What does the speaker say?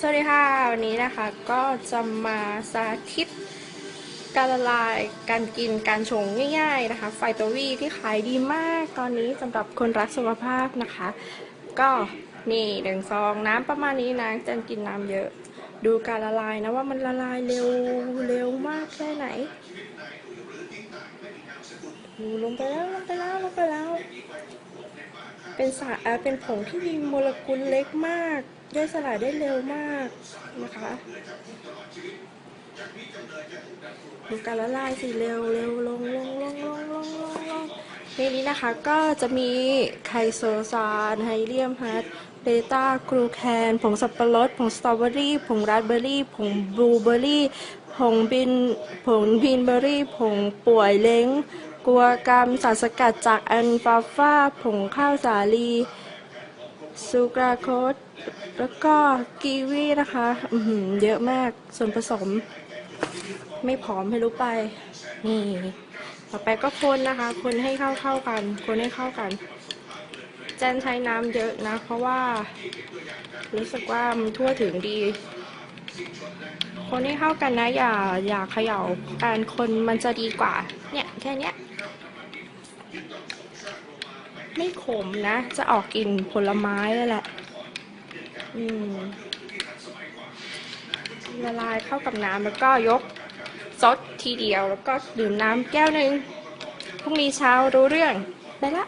สวัสดีค่ะ วันนี้นะคะก็จะมาสาธิตการละลายการกินการชงง่ายๆนะคะ ไฟโตวีที่ขายดีมากตอนนี้สำหรับคนรักสุขภาพนะคะ ก็นี่หนึ่งซองน้ำประมาณนี้นะจะกินน้ำเยอะ ดูการละลายนะว่ามันละลายเร็วเร็วมากแค่ไหนดูลงไปแล้วลงไปแล้วลงไปแล้ว เป็นสารเป็นผงที่มีโมเลกุลเล็กมาก ย่อยสลายได้เร็วมากนะคะดูการละลายสิเร็วเร็วลงลงลงลงลงลงลงในนี้นะคะก็จะมีไคโซซานไฮเลียมฮัตเบต้ากรูแคนผงสับปะรดผงสตรอเบอรี่ผงราสเบอรี่ผงบลูเบอรี่ผงบินผงบินเบอรี่ผงป่วยเล้ง กัวกรรมสารสกัดจากอันฟาฟาผงข้าวสาลีซูกราโคสแล้วก็กีวีนะคะอืเยอะมากส่วนผสม ไม่ผอมให้รู้ไป นี่ ต่อไปก็คนนะคะ คนให้เข้าเข้าๆกัน คนให้เข้ากัน แจนใช้น้ำเยอะนะ เพราะว่า รู้สึกว่ามันทั่วถึงดี คนให้เข้ากันนะ อย่าอย่าเขย่าการคนมันจะดีกว่า เนี่ย ค่เนี้ย ไม่ขมนะ จะออกกลิ่นผลไม้เลยแหละ อืมละลายเข้ากับน้ำแล้วก็ยกซดทีเดียวแล้วก็ดื่มน้ำแก้วหนึ่งพรุ่งนี้เช้ารู้เรื่อง ไปละ